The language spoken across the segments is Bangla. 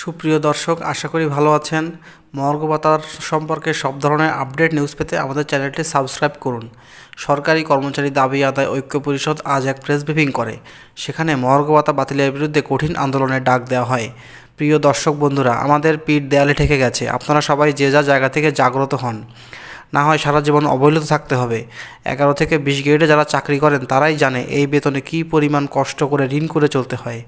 সুপ্রিয় দর্শক, আশা করি ভালো আছেন। মর্গ ভাতার সম্পর্কে সব ধরনের আপডেট নিউজ পেতে আমাদের চ্যানেলটি সাবস্ক্রাইব করুন। সরকারি কর্মচারী দাবি আদায় ঐক্য পরিষদ আজ এক প্রেস ব্রিফিং করে। সেখানে মর্গ ভাতা বাতিলের বিরুদ্ধে কঠিন আন্দোলনের ডাক দেওয়া হয়। প্রিয় দর্শক বন্ধুরা, আমাদের পিঠ দেয়ালে ঠেকে গেছে। আপনারা সবাই যে যা জায়গা থেকে জাগ্রত হন। না হয় সারা জীবন অবহেলিত থাকতে হবে। এগারো থেকে বিশ গ্রেডে যারা চাকরি করেন, তারাই জানে এই বেতনে কী পরিমাণ কষ্ট করে ঋণ করে চলতে হয়।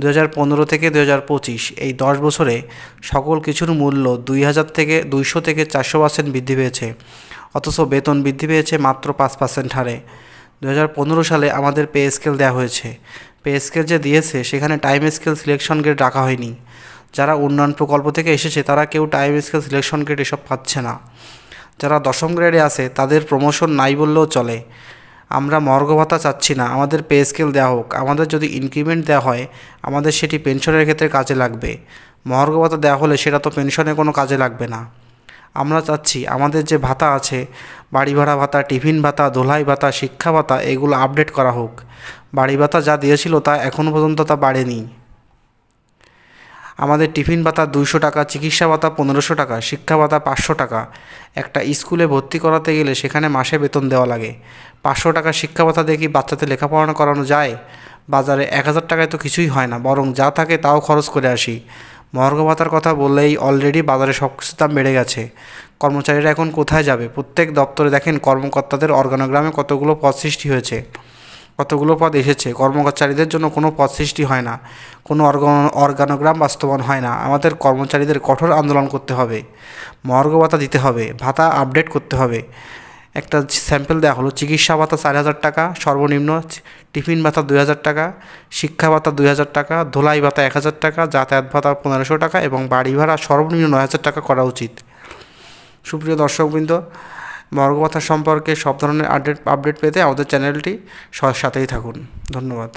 দু পনেরো থেকে দু পঁচিশ, এই দশ বছরে সকল কিছুর মূল্য দুই হাজার থেকে দুইশো থেকে চারশো পার্সেন্ট বৃদ্ধি পেয়েছে। অথচ বেতন বৃদ্ধি পেয়েছে মাত্র পাঁচ পার্সেন্ট হারে। দু হাজার পনেরো সালে আমাদের পে স্কেল দেওয়া হয়েছে। পে স্কেল যে দিয়েছে, সেখানে টাইম স্কেল সিলেকশন গ্রেড রাখা হয়নি। যারা উন্নয়ন প্রকল্প থেকে এসেছে, তারা কেউ টাইম স্কেল সিলেকশন গ্রেড এসব পাচ্ছে না। যারা দশম গ্রেডে আছে, তাদের প্রমোশন নাই বললেও চলে। আমরা মর্গ ভাতা চাচ্ছি না, আমাদের পে স্কেল দেওয়া হোক। আমাদের যদি ইনক্রিমেন্ট দেওয়া হয়, আমাদের সেটি পেনশনের ক্ষেত্রে কাজে লাগবে। মর্গ ভাতা দেওয়া হলে সেটা তো পেনশনে কোনো কাজে লাগবে না। আমরা চাচ্ছি আমাদের যে ভাতা আছে, বাড়ি ভাড়া ভাতা, টিফিন ভাতা, দোলাই ভাতা, শিক্ষা ভাতা, এগুলো আপডেট করা হোক। বাড়ি ভাতা যা দিয়েছিল তা এখনও পর্যন্ত তা বাড়েনি। আমাদের টিফিন ভাতা দুইশো টাকা, চিকিৎসা ভাতা পনেরোশো টাকা, শিক্ষা ভাতা পাঁচশো টাকা। একটা স্কুলে ভর্তি করাতে গেলে সেখানে মাসে বেতন দেওয়া লাগে। পাঁচশো টাকা শিক্ষা ভাতা কি বাচ্চাদের লেখাপড়া করানো যায়? বাজারে এক হাজার টাকায় তো কিছুই হয় না, বরং যা থাকে তাও খরচ করে আসি। মহার্ঘ ভাতার কথা বললেই অলরেডি বাজারে সব কিছুর দাম বেড়ে গেছে। কর্মচারীরা এখন কোথায় যাবে? প্রত্যেক দপ্তরে দেখেন কর্মকর্তাদের অর্গানোগ্রামে কতগুলো পদ সৃষ্টি হয়েছে। কতগুলো পদ এসেছে? কর্মচারীদের জন্য কোনো পদ সৃষ্টি হয় না। কোনো অর্গানোগ্রাম বাস্তবায়ন হয় না। আমাদের কর্মচারীদের কঠোর আন্দোলন করতে হবে। মর্গ ভাতা দিতে হবে। ভাতা আপডেট করতে হবে। একটা স্যাম্পল দেওয়া হলো। চিকিৎসা ভাতা চার হাজার টাকা, সর্বনিম্ন টিফিন ভাতা দুই হাজার টাকা, শিক্ষা ভাতা দুই হাজার টাকা, ধোলাই ভাতা এক হাজার টাকা, যাতায়াত ভাতা পনেরোশো টাকা এবং বাড়ি ভাড়া সর্বনিম্ন নয় হাজার টাকা করা উচিত। সুপ্রিয় দর্শকবৃন্দ মর্গকথা সম্পর্কে সব ধরনের আপডেট আপডেট পেতে আমাদের চ্যানেলটি সাথেই থাকুন। ধন্যবাদ।